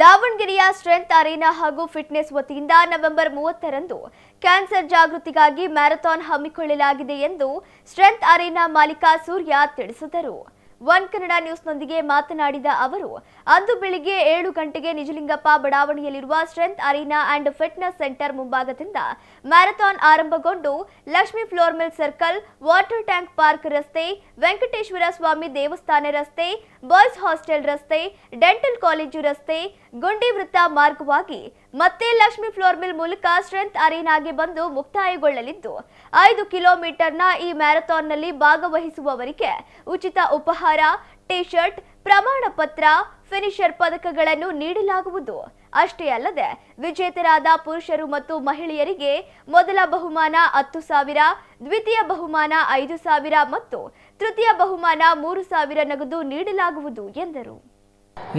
ದಾವಣಗೆರೆಯ strength arena ಹಾಗೂ fitness ವತಿಯಿಂದ ನವೆಂಬರ್ ಮೂವತ್ತರಂದು ಕ್ಯಾನ್ಸರ್ ಜಾಗೃತಿಗಾಗಿ ಮ್ಯಾರಥಾನ್ ಹಮ್ಮಿಕೊಳ್ಳಲಾಗಿದೆ ಎಂದು ಸ್ಟ್ರೆಂತ್ ಅರೇನಾ ಮಾಲೀಕ ಸೂರ್ಯ ತಿಳಿಸಿದರು. ಒನ್ ಕನ್ನಡ ನ್ಯೂಸ್ನೊಂದಿಗೆ ಮಾತನಾಡಿದ ಅವರು, ಅಂದು ಬೆಳಿಗ್ಗೆ ಏಳು ಗಂಟೆಗೆ Nijalingappa ಬಡಾವಣೆಯಲ್ಲಿರುವ strength arena and fitness centre ಮುಂಭಾಗದಿಂದ marathon ಆರಂಭಗೊಂಡು Lakshmi flour mill circle, water tank park ರಸ್ತೆ, ವೆಂಕಟೇಶ್ವರ ಸ್ವಾಮಿ ದೇವಸ್ಥಾನ ರಸ್ತೆ, ಬಾಯ್ಸ್ ಹಾಸ್ಟೆಲ್ ರಸ್ತೆ, ಡೆಂಟಲ್ ಕಾಲೇಜು ರಸ್ತೆ, ಗುಂಡಿ ವೃತ್ತ ಮಾರ್ಗವಾಗಿ ಮತ್ತೆ ಲಕ್ಷ್ಮಿ ಫ್ಲೋರ್ ಮಿಲ್ ಮೂಲಕ ಸ್ಟ್ರೆಂತ್ ಅರೀನಾಗೆ ಬಂದು ಮುಕ್ತಾಯಗೊಳ್ಳಲಿದ್ದು, ಐದು ಕಿಲೋಮೀಟರ್ನ ಈ ಮ್ಯಾರಥಾನ್ನಲ್ಲಿ ಭಾಗವಹಿಸುವವರಿಗೆ ಉಚಿತ ಉಪಹಾರ ಟಿ ಶರ್ಟ್ ಪ್ರಮಾಣ ಪತ್ರ, ಫಿನಿಷರ್ ಪದಕಗಳನ್ನು ನೀಡಲಾಗುವುದು. ಅಷ್ಟೇ ಅಲ್ಲದೆ, ವಿಜೇತರಾದ ಪುರುಷರು ಮತ್ತು ಮಹಿಳೆಯರಿಗೆ ಮೊದಲ ಬಹುಮಾನ ಹತ್ತು ಸಾವಿರ, ದ್ವಿತೀಯ ಬಹುಮಾನ ಐದು ಸಾವಿರ ಮತ್ತು ತೃತೀಯ ಬಹುಮಾನ ಮೂರು ಸಾವಿರ ನಗದು ನೀಡಲಾಗುವುದು ಎಂದರು.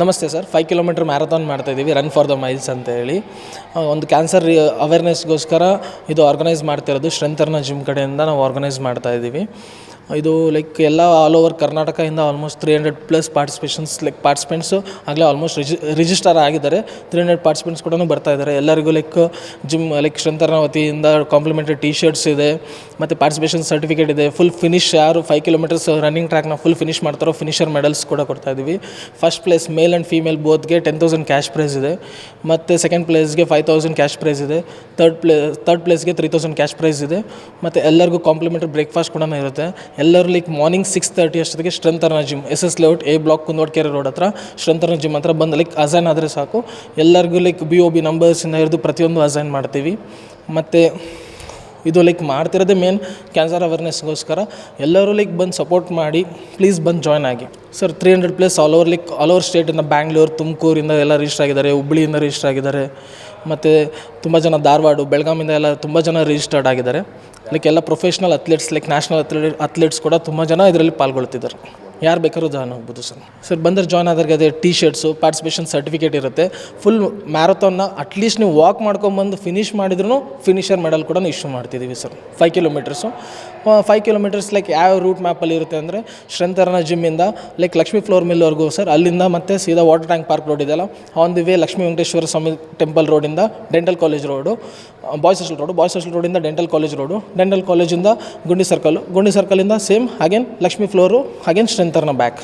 ನಮಸ್ತೆ ಸರ್. ಫೈವ್ ಕಿಲೋಮೀಟ್ರ್ ಮ್ಯಾರಥಾನ್ ಮಾಡ್ತಾಯಿದ್ದೀವಿ ರನ್ ಫಾರ್ ದ ಮೈಲ್ಸ್ ಅಂತ ಹೇಳಿ. ಒಂದು ಕ್ಯಾನ್ಸರ್ ಅವೇರ್ನೆಸ್ಗೋಸ್ಕರ ಇದು ಆರ್ಗನೈಸ್ ಮಾಡ್ತಿರೋದು ಶ್ರಂಥರ್ನ ಜಿಮ್ ಕಡೆಯಿಂದ ನಾವು ಆರ್ಗನೈಸ್ ಮಾಡ್ತಾ ಇದ್ದೀವಿ ಇದು ಲೈಕ್ ಎಲ್ಲ ಆಲ್ ಓವರ್ ಕರ್ನಾಟಕದಿಂದ almost three hundred plus participations like participants ಆಗಲೇ ಆಲ್ಮೋಸ್ಟ್ ರಿಜಿ ರಿಜಿಸ್ಟರ್ ಆಗಿದ್ದಾರೆ. ತ್ರೀ ಹಂಡ್ರೆಡ್ ಪಾರ್ಟಿಸಿಪೆಂಟ್ಸ್ ಕೂಡ ಬರ್ತಾ ಇದ್ದಾರೆ. ಎಲ್ಲರಿಗೂ ಲೈಕ್ ಜಿಮ್ ಲೈಕ್ ಶ್ರೆಂಥರ್ನ ವತಿಯಿಂದ ಕಾಂಪ್ಲಿಮೆಂಟ್ರಿ ಟಿ ಶರ್ಟ್ಸ್ ಇದೆ, ಮತ್ತು ಪಾರ್ಟಿಸಿಪೇಷನ್ ಸರ್ಟಿಫಿಕೇಟ್ ಇದೆ. ಫುಲ್ ಫಿನಿಶ್ ಯಾರು ಫೈವ್ ಕಿಲೋಮೀಟರ್ಸ್ ರನ್ನಿಂಗ್ ಟ್ರ್ಯಾಕ್ನ ಫುಲ್ ಫಿನಿಶ್ ಮಾಡ್ತಾರೋ ಫಿನಿಷರ್ ಮೆಡಲ್ಸ್ ಕೂಡ ಕೊಡ್ತಾ ಇದ್ದೀವಿ first place male and female ಬೋತ್ಗೆ ten thousand cash prize ಇದೆ. ಮತ್ತು ಸೆಕೆಂಡ್ ಪ್ಲೇಸ್ಗೆ ಫೈವ್ ತೌಸಂಡ್ ಕ್ಯಾಶ್ ಪ್ರೈಸ್ ಇದೆ. ತರ್ಡ್ ಪ್ಲೇ ತರ್ಡ್ ಪ್ಲೇಸ್ಗೆ ತ್ರೀ ತೌಸಂಡ್ ಕ್ಯಾಶ್ ಪ್ರೈಸ್ ಇದೆ. ಮತ್ತು ಎಲ್ಲರಿಗೂ ಕಾಂಪ್ಲಿಮೆಂಟ್ರಿ ಬ್ರೇಕ್ಫಾಸ್ಟ್ ಕೂಡ ಇರುತ್ತೆ. ಎಲ್ಲರೂ ಲೈಕ್ ಮಾರ್ನಿಂಗ್ ಸಿಕ್ಸ್ ತರ್ಟಿ ಅಷ್ಟೊತ್ತಿಗೆ strength arena gym S S layout A block Kundodkere road ಹತ್ರ ಶ್ರಂತರ್ನ ಜಿಮ್ ಹತ್ರ ಬಂದು ಲೈಕ್ ಅಸೈನ್ ಆದರೆ ಸಾಕು. ಎಲ್ಲರಿಗೂ ಲೈಕ್ ಬಿ ಒ ಬಿ ನಂಬರ್ಸಿಂದ ಹಿಡಿದು ಪ್ರತಿಯೊಂದು ಅಸೈನ್ ಮಾಡ್ತೀವಿ. ಮತ್ತು ಇದು ಲೈಕ್ ಮಾಡ್ತಿರೋದೇ ಮೇನ್ ಕ್ಯಾನ್ಸರ್ ಅವೇರ್ನೆಸ್ಗೋಸ್ಕರ ಎಲ್ಲರೂ ಲೈಕ್ ಬಂದು ಸಪೋರ್ಟ್ ಮಾಡಿ ಪ್ಲೀಸ್ ಬಂದು ಜಾಯ್ನ್ ಆಗಿ. Sir three hundred place all over like all over ಸ್ಟೇಟಿಂದ Bangalore ತುಮಕೂರಿಂದ ಎಲ್ಲ ರಿಜಿಸ್ಟರ್ ಆಗಿದ್ದಾರೆ, ಹುಬ್ಳಿಯಿಂದ ರಿಜಿಸ್ಟರ್ ಆಗಿದ್ದಾರೆ. ಮತ್ತು ತುಂಬ ಜನ ಧಾರವಾಡ ಬೆಳಗಾಮಿಂದ ಎಲ್ಲ ತುಂಬ ಜನ ರಿಜಿಸ್ಟರ್ಡ್ ಆಗಿದ್ದಾರೆ. ಲೈಕ್ ಎಲ್ಲ professional athletes like national athlete athletes ಕೂಡ ತುಂಬ ಜನ ಇದರಲ್ಲಿ ಪಾಲ್ಗೊಳ್ತಿದ್ದಾರೆ. ಯಾರು ಬೇಕಾದ್ರೂ ಜಾಯ್ನ್ ಆಗ್ಬೋದು ಸರ್. ಸರ್, ಬಂದರೆ ಜಾಯ್ನ್ ಆದವ್ರಿಗೆ ಅದೇ ಟಿ ಶರ್ಟ್ಸು ಪಾರ್ಟಿಸಿಪೇಷನ್ ಸರ್ಟಿಫಿಕೇಟ್ ಇರುತ್ತೆ ಫುಲ್ ಮ್ಯಾರಥಾನ್ನ ಅಟ್ಲೀಸ್ಟ್ ನೀವು ವಾಕ್ ಮಾಡ್ಕೊಂಬಂದು ಫಿನಿಷ್ ಮಾಡಿದ್ರು ಫಿನಿಷರ್ ಮೆಡಲ್ ಕೂಡ ಇಶ್ಯೂ ಮಾಡ್ತಿದ್ದೀವಿ sir. Five kilometres five kilometres like ಯಾವ ರೂಟ್ ಮ್ಯಾಪಲ್ಲಿ ಇರುತ್ತೆ ಅಂದರೆ ಶ್ರಂಥರನ ಜಿಮ್ಮಿಂದ ಲೈಕ್ ಲಕ್ಷ್ಮೀ ಫ್ಲೋರ್ ಮಿಲ್ವರೆಗೂ ಸರ್, ಅಲ್ಲಿಂದ ಮತ್ತೆ ಸೀದಾ ವಾಟರ್ ಟ್ಯಾಂಕ್ ಪಾರ್ಕ್ ರೋಡ್ ಇದೆಯಲ್ಲ on the way Lakshmi Venkateshwara Swamy temple ರೋಡಿಂದ dental college road boys hostel road boys hostel ರೋಡಿಂದ ಡೆಂಟಲ್ ಕಾಲೇಜ್ ರೋಡು ಡೆಂಟಲ್ ಕಾಲೇಜಿಂದ ಗುಂಡಿ ಸರ್ಕಲ್ ಗುಂಡಿ ಸರ್ಕಲಿಂದ ಸೇಮ್ ಹಾಗೇನ್ ಲಕ್ಷ್ಮೀ ಫ್ಲೋರು ಅಗೇನ್ ಸ್ಟ್ರೆಂತರ್ನ ಬ್ಯಾಕ್